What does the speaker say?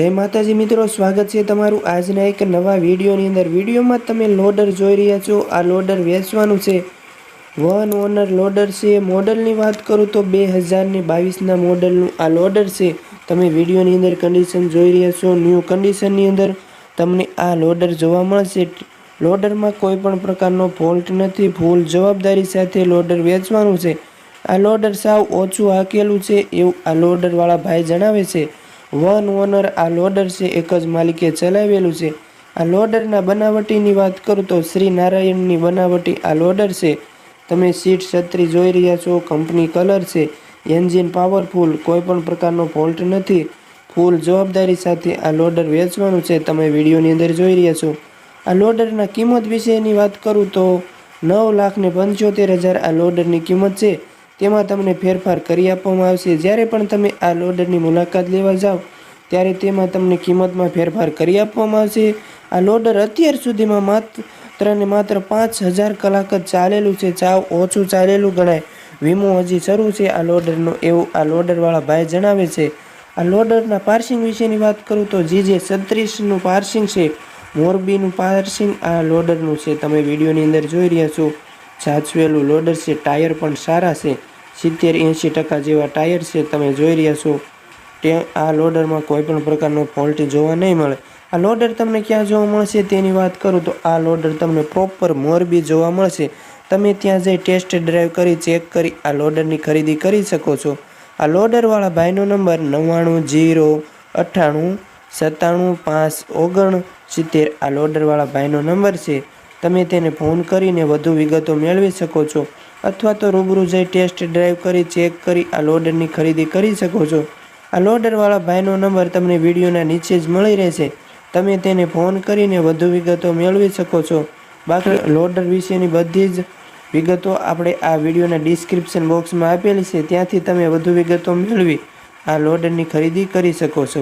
જય માતાજી મિત્રો, સ્વાગત છે તમારું આજના એક નવા વિડીયોની અંદર. વિડીયોમાં તમે લોડર જોઈ રહ્યા છો. આ લોડર વેચવાનું છે. વન ઓનર લોડર છે. મોડલની વાત કરું તો બે હજારની બાવીસના મોડલનું આ લોડર છે. તમે વિડીયોની અંદર કન્ડિશન જોઈ રહ્યા છો. ન્યૂ કન્ડિશનની અંદર તમને આ લોડર જોવા મળશે. લોડરમાં કોઈ પણ પ્રકારનો ફોલ્ટ નથી. ફૂલ જવાબદારી સાથે લોડર વેચવાનું છે. આ લોડર સાવ ઓછું હાકેલું છે એવું આ લોડરવાળા ભાઈ જણાવે છે. વન ઓનર આ લોડર છે, એક જ માલિકે ચલાવેલું છે. આ લોડરના બનાવટીની વાત કરું તો શ્રી નારાયણની બનાવટી આ લોડર છે. તમે સીટ છત્રી જોઈ રહ્યા છો, કંપની કલર છે. એન્જિન પાવરફુલ કોઈ પણ પ્રકારનો ફોલ્ટ નથી. ફૂલ જવાબદારી સાથે આ લોડર વેચવાનું છે, તમે વિડીયોની અંદર જોઈ રહ્યા છો. આ લોડરના કિંમત વિશેની વાત કરું તો નવ લાખ ને પંચોતેર હજાર આ લોડરની કિંમત છે. તેમાં તમને ફેરફાર કરી આપવામાં આવશે. જ્યારે પણ તમે આ લોડરની મુલાકાત લેવા જાઓ, ત્યારે તેમાં તમને કિંમતમાં ફેરફાર કરી આપવામાં આવશે. આ લોડર અત્યાર સુધીમાં માત્ર ને માત્ર પાંચ હજાર કલાક જ ચાલેલું છે. ચાવ ઓછું ચાલેલું ગણાય. વીમો હજી શરૂ છે. આ લોડરનો એવું આ લોડરવાળા ભાઈ જણાવે છે. આ લોડરના પાર્સિંગ વિશેની વાત કરું તો જે જે છત્રીસનું પાર્સિંગ છે. મોરબીનું પાર્સિંગ આ લોડરનું છે. તમે વિડીયોની અંદર જોઈ રહ્યા છો. છાછવેલું લોડર છે. ટાયર પણ સારા છે. સિત્તેર એંશી ટકા જેવા ટાયર છે તમે જોઈ રહ્યા છો, તે આ લોડરમાં કોઈ પણ પ્રકારનો ફોલ્ટ જોવા નહીં મળે. આ લોડર તમને ક્યાં જોવા મળશે તેની વાત કરું તો આ લોડર તમને પ્રોપર મોરબી જોવા મળશે. તમે ત્યાં જઈ ટેસ્ટ ડ્રાઈવ કરી, ચેક કરી, આ લોડરની ખરીદી કરી શકો છો. આ લોડરવાળા ભાઈનો નંબર નવ્વાણું જીરો અઠ્ઠાણું સત્તાણું પાંચ ઓગણ સિત્તેર આ લોડરવાળા ભાઈનો નંબર છે. તમે તેને ફોન કરીને વધુ વિગતો મેળવી શકો છો. અથવા તો રૂબરૂ જઈ ટેસ્ટ ડ્રાઈવ કરી ચેક કરી આ લોડરની ખરીદી કરી શકો છો. આ લોડરવાળા ભાઈનો નંબર તમને વિડીયોના નીચે જ મળી રહેશે. તમે તેને ફોન કરીને વધુ વિગતો મેળવી શકો છો. બાકી લોડર વિશેની બધી જ વિગતો આપણે આ વિડીયોના ડિસ્ક્રિપ્શન બોક્સમાં આપેલી છે. ત્યાંથી તમે વધુ વિગતો મેળવી આ લોડરની ખરીદી કરી શકો છો.